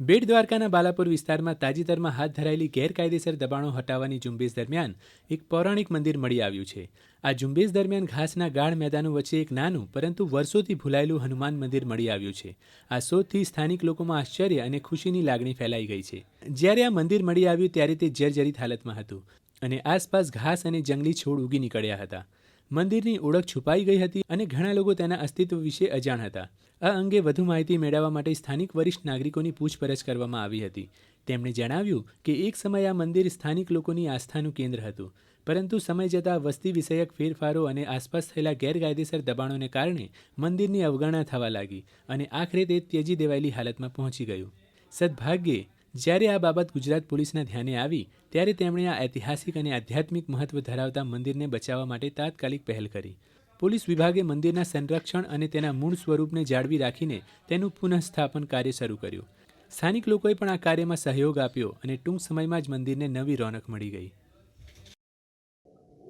બેટ દ્વારકાના બાલાપુર વિસ્તારમાં તાજેતરમાં હાથ ધરાયેલી ગેરકાયદેસર દબાણો હટાવવાની ઝુંબેશ દરમિયાન એક પૌરાણિક મંદિર મળી આવ્યું છે. આ ઝુંબેશ દરમિયાન ઘાસના ગાઢ મેદાનો વચ્ચે એક નાનું, પરંતુ વર્ષોથી ભૂલાયેલું હનુમાન મંદિર મળી આવ્યું છે. આ શોધથી સ્થાનિક લોકોમાં આશ્ચર્ય અને ખુશીની લાગણી ફેલાઈ ગઈ છે. જ્યારે આ મંદિર મળી આવ્યું ત્યારે તે જર્જરિત હાલતમાં હતું અને આસપાસ ઘાસ અને જંગલી છોડ ઉગી નીકળ્યા હતા. મંદિરની ઓળખ છુપાઈ ગઈ હતી અને ઘણા લોકો તેના અસ્તિત્વ વિશે અજાણ હતા. આ અંગે વધુ માહિતી મેળવવા માટે સ્થાનિક વરિષ્ઠ નાગરિકોની પૂછપરછ કરવામાં આવી હતી. તેમણે જણાવ્યું કે એક સમયે આ મંદિર સ્થાનિક લોકોની આસ્થાનું કેન્દ્ર હતું, પરંતુ સમય જતાં વસ્તી વિષયક ફેરફારો અને આસપાસ થયેલા ગેરકાયદેસર દબાણોને કારણે મંદિરની અવગણના થવા લાગી અને આખરે તે ત્યજી દેવાયેલી હાલતમાં પહોંચી ગયું. સદભાગ્યે જ્યારે આ બાબત ગુજરાત પોલીસના ધ્યાને આવી, ત્યારે તેમણે આ ઐતિહાસિક અને આધ્યાત્મિક મહત્વ ધરાવતા મંદિરને બચાવવા માટે તાત્કાલિક પહેલ કરી. પોલીસ વિભાગે મંદિરના સંરક્ષણ અને તેના મૂળ સ્વરૂપને જાળવી રાખીને તેનું પુનઃસ્થાપન કાર્ય શરૂ કર્યું. સ્થાનિક લોકોએ પણ આ કાર્યમાં સહયોગ આપ્યો અને ટૂંક સમયમાં જ મંદિરને નવી રોનક મળી ગઈ.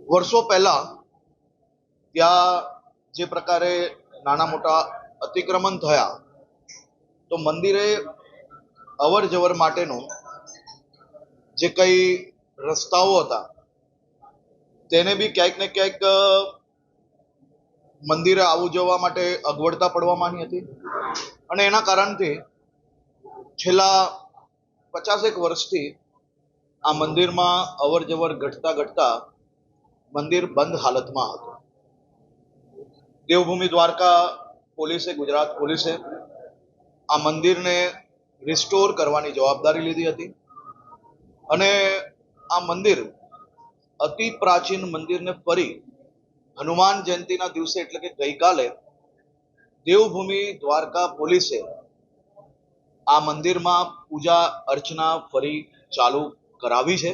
વર્ષો પહેલા ત્યાં જે પ્રકારે નાના મોટા અતિક્રમણ થયા, તો મંદિરે અવર જવર માટેનો જે કંઈ રસ્તાઓ હતા, તેને બી ક્યાંક ને ક્યાંક મંદિરે આવું જવા માટે અગવડતા પડવા માંડી હતી. અને એના કારણથી છેલ્લા પચાસેક વર્ષથી આ મંદિરમાં અવર જવર ઘટતા ઘટતા મંદિર બંધ હાલતમાં હતું. દેવભૂમિ દ્વારકા પોલીસે, ગુજરાત પોલીસે આ મંદિરને રિસ્ટોર કરવાની જવાબદારી લીધી હતી. અને આ મંદિર અતિ પ્રાચીન મંદિરને ફરી હનુમાન જયંતિના દિવસે એટલે કે ગઈકાલે દેવભૂમિ દ્વારકા પોલીસે આ મંદિરમાં પૂજા અર્ચના ફરી ચાલુ કરાવી છે.